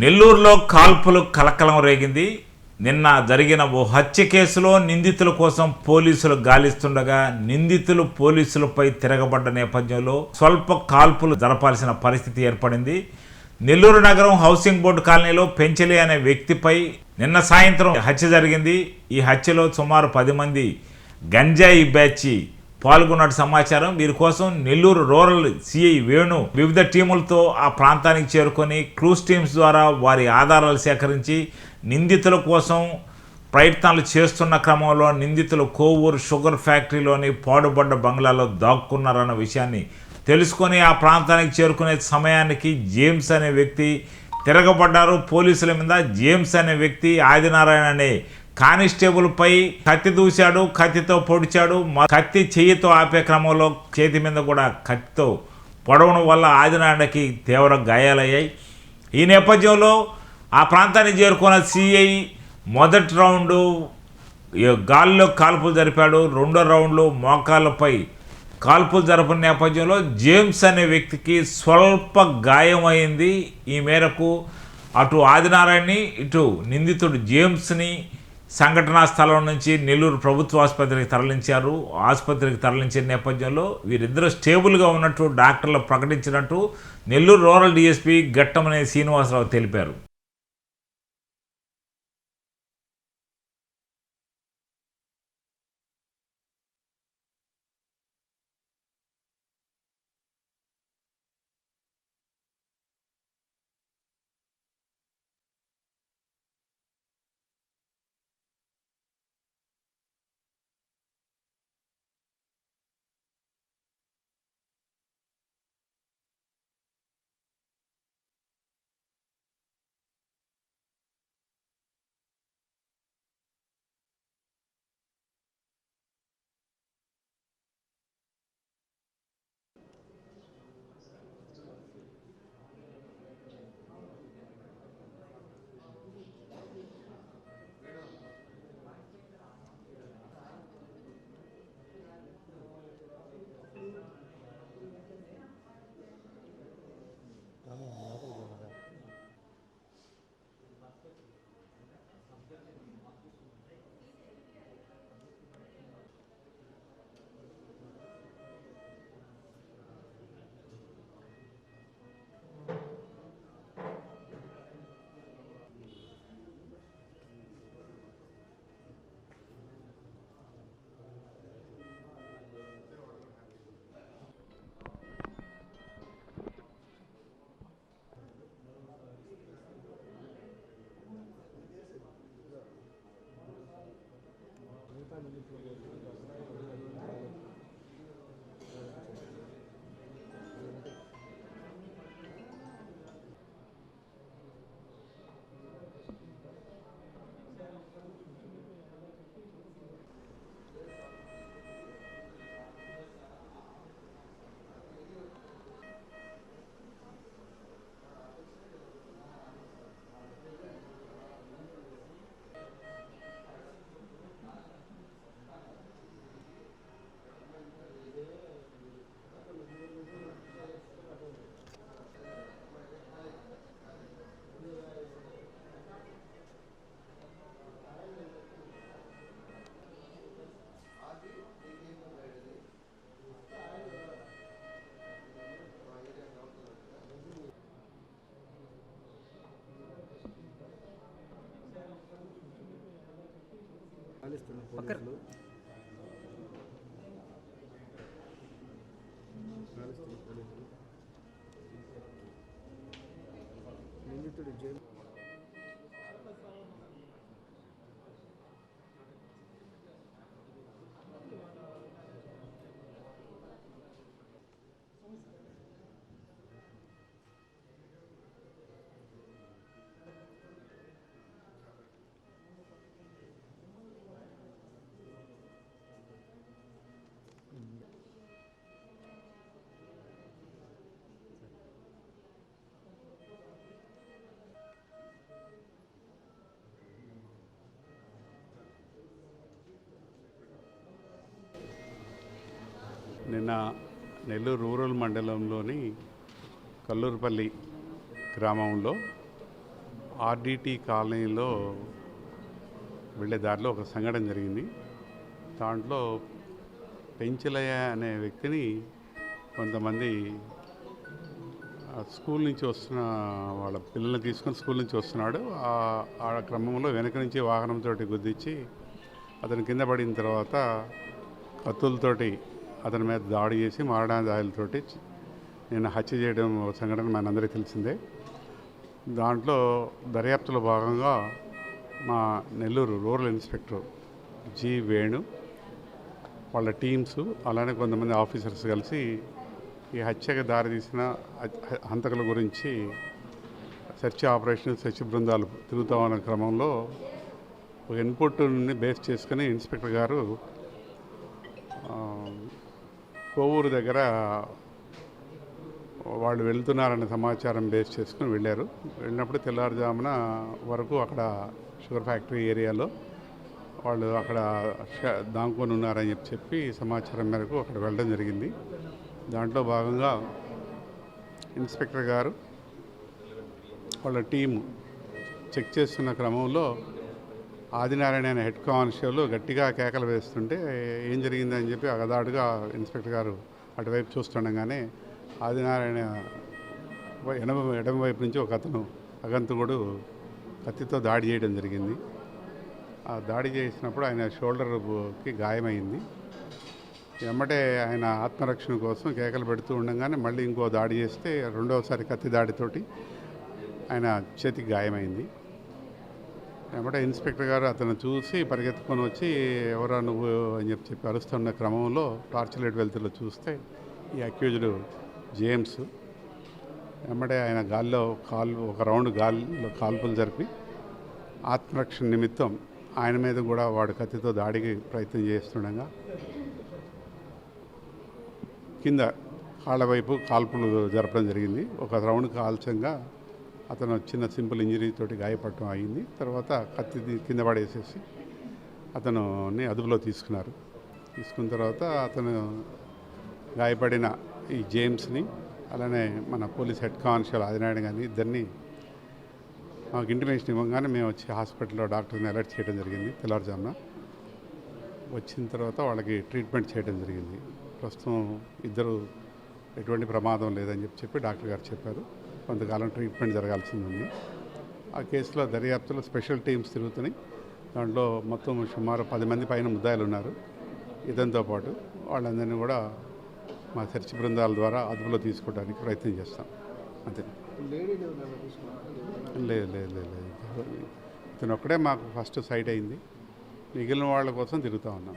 నెల్లూరులో కాల్పులు కలకలం రేగింది. నిన్న జరిగిన ఓ హత్య కేసులో నిందితుల కోసం పోలీసులు గాలిస్తుండగా నిందితులు పోలీసులపై తిరగబడ్డ నేపథ్యంలో స్వల్ప కాల్పులు జరపాల్సిన పరిస్థితి ఏర్పడింది. నెల్లూరు నగరం హౌసింగ్ బోర్డు కాలనీలో పెంచలి అనే వ్యక్తిపై నిన్న సాయంత్రం హత్య జరిగింది. ఈ హత్యలో సుమారు పది మంది గంజాయి బ్యాచి పాల్గొన్నట్టు సమాచారం. వీరి కోసం నెల్లూరు రూరల్ సిఐ వేణు వివిధ టీములతో ఆ ప్రాంతానికి చేరుకొని క్రూజ్ టీమ్స్ ద్వారా వారి ఆధారాలు సేకరించి నిందితుల కోసం ప్రయత్నాలు చేస్తున్న క్రమంలో నిందితులు కోవూరు షుగర్ ఫ్యాక్టరీలోని పాడుబడ్డ బంగ్లాలో దాక్కున్నారన్న విషయాన్ని తెలుసుకొని ఆ ప్రాంతానికి చేరుకునే సమయానికి జేమ్స్ అనే వ్యక్తి తిరగబడ్డారు. పోలీసుల మీద జేమ్స్ అనే వ్యక్తి ఆదినారాయణ అనే కానిస్టేబుల్పై కత్తి దూశాడు కత్తితో పొడిచాడు కత్తి చెయ్యితో ఆపే క్రమంలో చేతి మీద కూడా కత్తితో పొడవడం వల్ల ఆదినారాయణకి తీవ్ర గాయాలయ్యాయి. ఈ నేపథ్యంలో ఆ ప్రాంతాన్ని చేరుకున్న సిఐ మొదటి రౌండు గాల్లో కాల్పులు జరిపాడు. రెండో రౌండ్లో మోకాళ్ళపై కాల్పులు జరపని నేపథ్యంలో జేమ్స్ అనే వ్యక్తికి స్వల్ప గాయమైంది ఈ మేరకు అటు ఆదినారాయణని ఇటు నిందితుడు జేమ్స్ని సంఘటనా స్థలం నుంచి నెల్లూరు ప్రభుత్వ ఆసుపత్రికి తరలించారు. ఆసుపత్రికి తరలించిన నేపథ్యంలో వీరిద్దరూ స్టేబుల్గా ఉన్నట్టు డాక్టర్లు ప్రకటించినట్టు నెల్లూరు రూరల్ డీఎస్పీ ఘట్టమనే శ్రీనివాసరావు తెలిపారు. Gracias. పాలిస్తున్న పోలీసులు. పాలిస్తున్న పోలీసులు. నిందితుడు జైలు నిన్న నెల్లూరు రూరల్ మండలంలోని కల్లూరుపల్లి గ్రామంలో ఆర్డిటి కాలనీలో వెళ్ళే దారిలో ఒక సంఘటన జరిగింది. దాంట్లో పెంచలయ్య అనే వ్యక్తిని కొంతమంది స్కూల్ నుంచి వస్తున్న వాళ్ళ పిల్లల్ని తీసుకొని స్కూల్ నుంచి వస్తున్నాడు. ఆ- ఆ క్రమంలో వెనక నుంచి వాహనంతో గుద్దిచ్చి అతను కింద పడిన తర్వాత కత్తులతోటి అతని మీద దాడి చేసి మారణాదాయులతోటి నేను హత్య చేయడం సంఘటన మనందరికీ తెలిసిందే. దాంట్లో దర్యాప్తులో భాగంగా మా Nellore rural inspector G Venu వాళ్ళ టీమ్స్ అలానే కొంతమంది ఆఫీసర్స్ కలిసి ఈ హత్యకు దారితీసిన హంతకుల గురించి సెర్చ్ ఆపరేషన్ సెర్చ్ బృందాలు తిరుగుతా ఉన్న క్రమంలో ఒక ఇన్పుట్ని బేస్ చేసుకుని ఇన్స్పెక్టర్ గారు కోవూరు దగ్గర వాళ్ళు వెళ్తున్నారనే సమాచారం బేస్ చేసుకుని వెళ్ళారు. వెళ్ళినప్పుడు తెల్లారుజామున వరకు అక్కడ షుగర్ ఫ్యాక్టరీ ఏరియాలో వాళ్ళు అక్కడ దాంకొని ఉన్నారని చెప్పి చెప్పి సమాచారం మేరకు అక్కడ వెళ్ళడం జరిగింది. దాంట్లో భాగంగా ఇన్స్పెక్టర్ గారు వాళ్ళ టీము చెక్ చేస్తున్న క్రమంలో ఆదినారాయణ అనే హెడ్ కానిస్టేబుల్ గట్టిగా కేకలు వేస్తుంటే ఏం జరిగిందని చెప్పి అగదాడుగా ఇన్స్పెక్టర్ గారు అటువైపు చూస్తుండగానే ఆదినారాయణ ఎడమ ఎడమ వైపు నుంచి ఒక అతను అగంతకుడు కత్తితో దాడి చేయడం జరిగింది. ఆ దాడి చేసినప్పుడు ఆయన షోల్డర్కి గాయమైంది. వెంబటే ఆయన ఆత్మరక్షణ కోసం కేకలు పెడుతూ ఉండగానే మళ్ళీ ఇంకో దాడి చేస్తే రెండవసారి కత్తి దాడితోటి ఆయన చేతికి గాయమైంది. వెంబడే ఇన్స్పెక్టర్ గారు అతను చూసి పరిగెత్తుకొని వచ్చి ఎవరా నువ్వు? అని చెప్పి చెప్పి అరుస్తున్న క్రమంలో టార్చ్ లైట్ వెళ్తులో చూస్తే ఈ అక్యూజ్డ్ జేమ్స్ వెంబడే ఆయన గాల్లో కాల్ ఒక రౌండ్ గాల్లో కాల్పులు జరిపి ఆత్మరక్షణ నిమిత్తం ఆయన మీద కూడా వాడు కత్తితో దాడికి ప్రయత్నం చేస్తుండగా కింద కాళ్ళ వైపు కాల్పులు జరపడం జరిగింది. ఒక రౌండ్ కాల్చంగా అతను చిన్న సింపుల్ ఇంజరీ తోటి గాయపడటం అయింది. తర్వాత కత్తి కింద పడేసేసి అతనుని అదుపులో తీసుకున్నారు. తీసుకున్న తర్వాత అతను గాయపడిన ఈ జేమ్స్ని అలానే మన పోలీస్ హెడ్ కానిస్టేబుల్ ఆదినారాయణ కానీ ఇద్దరిని మాకు ఇంటిమేషన్ ఇవ్వగానే మేము వచ్చి హాస్పిటల్లో డాక్టర్ని అలర్ట్ చేయడం జరిగింది తెల్లవారుజామున వచ్చిన తర్వాత వాళ్ళకి ట్రీట్మెంట్ చేయడం జరిగింది. ప్రస్తుతం ఇద్దరు ఎటువంటి ప్రమాదం లేదని చెప్పి చెప్పి డాక్టర్ గారు చెప్పారు. కొంతకాలం ట్రీట్మెంట్ జరగాల్సింది ఉంది ఆ కేసులో దర్యాప్తులో స్పెషల్ టీమ్స్ తిరుగుతున్నాయి. దాంట్లో మొత్తం సుమారు పది మంది పైన ముద్దాయిలు ఉన్నారు ఇదంతో పాటు వాళ్ళందరినీ కూడా మా చర్చి బృందాల ద్వారా అదుపులో తీసుకోవడానికి ప్రయత్నం చేస్తాం. అంతే. లేదు లేదు లేదు లేదు. ఇతను ఒక్కడే మాకు ఫస్ట్ సైట్ అయింది. మిగిలిన వాళ్ళ కోసం తిరుగుతూ ఉన్నాం.